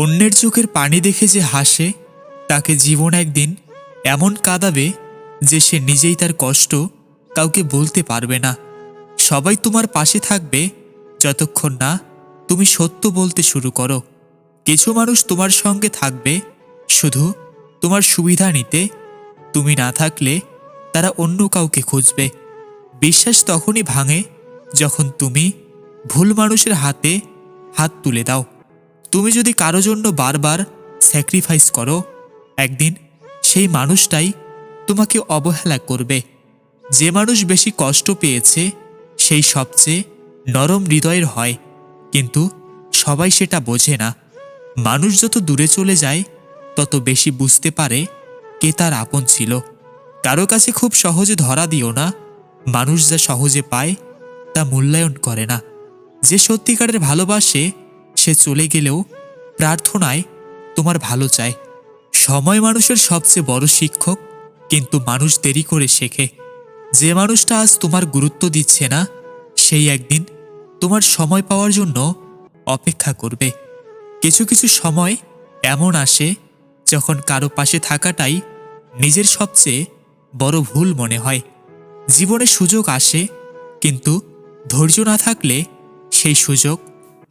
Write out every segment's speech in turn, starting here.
অন্যের চোখের পানি দেখে যে হাসে, তাকে জীবন একদিন এমন কাঁদাবে যে সে নিজেই তার কষ্ট কাউকে বলতে পারবে না। সবাই তোমার পাশে থাকবে, যতক্ষণ না তুমি সত্য বলতে শুরু করো। কিছু মানুষ তোমার সঙ্গে থাকবে, শুধু তোমার সুবিধা নিতে। তুমি না থাকলে তারা অন্য কাউকে খুঁজবে। বিশ্বাস তখনই ভাঙে যখন তুমি ভুল মানুষের হাতে হাত তুলে দাও। তুমি যদি কারও জন্য বারবার স্যাক্রিফাইস করো, একদিন সেই মানুষটাই তোমাকে অবহেলা করবে। যে মানুষ বেশি কষ্ট পেয়েছে, সেই সবচেয়ে নরম হৃদয়ের হয়। কিন্তু সবাই সেটা বোঝে না। মানুষ যত দূরে চলে যায়, তত বেশি বুঝতে পারে কে তার আপন ছিল। কারও কাছে খুব সহজে ধরা দিও না। মানুষ যা সহজে পায়, তা মূল্যায়ন করে না। যে সত্যিকারের ভালোবাসে সে চলে গেলেও প্রার্থনায় তোমার ভালো চায়। সময় মানুষের সবচেয়ে বড় শিক্ষক কিন্তু মানুষ দেরি করে শেখে। যে মানুষটা আজ তোমার গুরুত্ব দিচ্ছে না, সেই একদিন তোমার সময় পাওয়ার জন্য অপেক্ষা করবে। কিছু কিছু সময় এমন আসে যখন কারও পাশে থাকাটাই নিজের সবচেয়ে বড় ভুল মনে হয়। জীবনে সুযোগ আসে কিন্তু ধৈর্য না থাকলে সেই সুযোগ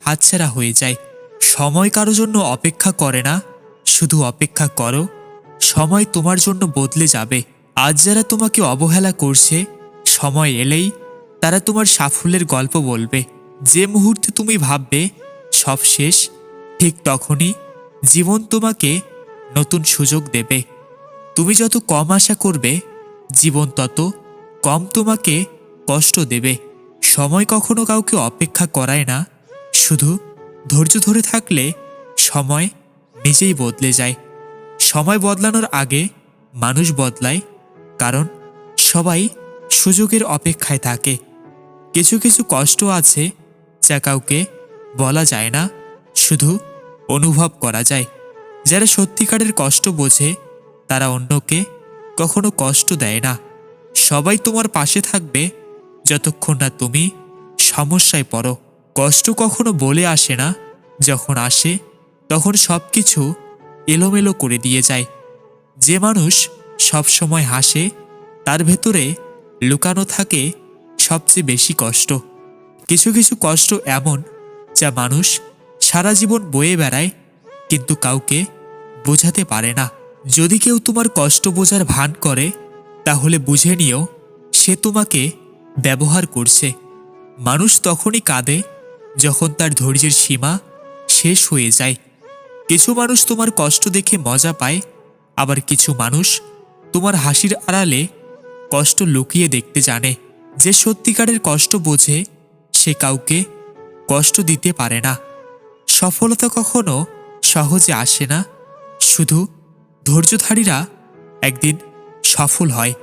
হাতছাড়া হয়ে যায়। সময় কারও জন্য অপেক্ষা করে না, শুধু অপেক্ষা করো। সময় তোমার জন্য বদলে যাবে। আজ যারা তোমাকে অবহেলা করছে, সময় এলেই তারা তোমার সাফল্যের গল্প বলবে। যে মুহূর্তে তুমি ভাববে, সব শেষ, ঠিক তখনই জীবন তোমাকে নতুন সুযোগ দেবে। তুমি যত কম আশা করবে, জীবন তত কম তোমাকে কষ্ট দেবে। সময় কখনো কাউকে অপেক্ষা করায় না শুধু ধৈর্য ধরে থাকলে সময় নিজেই বদলে যায়। সময় বদলানোর আগে মানুষ বদলায়, কারণ সবাই সুযোগের অপেক্ষায় থাকে। কিছু কিছু কষ্ট আছে যা কাউকে বলা যায় না, শুধু অনুভব করা যায়। যারা সত্যিকারের কষ্ট বোঝে, তারা অন্যকে কখনো কষ্ট দেয় না। সবাই তোমার পাশে থাকবে যতক্ষণ না তুমি সমস্যায় পড়ো। কষ্ট কখনো বলে আসে না। যখন আসে, তখন সব কিছু এলোমেলো করে দিয়ে যায়। যে মানুষ সব সময় হাসে, তার ভেতরে লুকানো থাকে সবচেয়ে বেশি কষ্ট। কিছু কিছু কষ্ট এমন, যা মানুষ সারা জীবন বয়ে বেড়ায়, কিন্তু কাউকে বোঝাতে পারে না। যদি কেউ তোমার কষ্ট বোঝার ভান করে, তাহলে বুঝে নিও, সে তোমাকে ব্যবহার করছে। মানুষ তখনই কাঁদে যখন তার ধৈর্যের সীমা শেষ হয়ে যায়, কিছু মানুষ তোমার কষ্ট দেখে মজা পায়, আবার কিছু মানুষ তোমার হাসির আড়ালে কষ্ট লুকিয়ে দেখতে জানে। যে সত্যিকারের কষ্ট বোঝে, সে কাউকে কষ্ট দিতে পারে না। সফলতা কখনো সহজে আসে না। শুধু ধৈর্যধারীরা একদিন সফল হয়।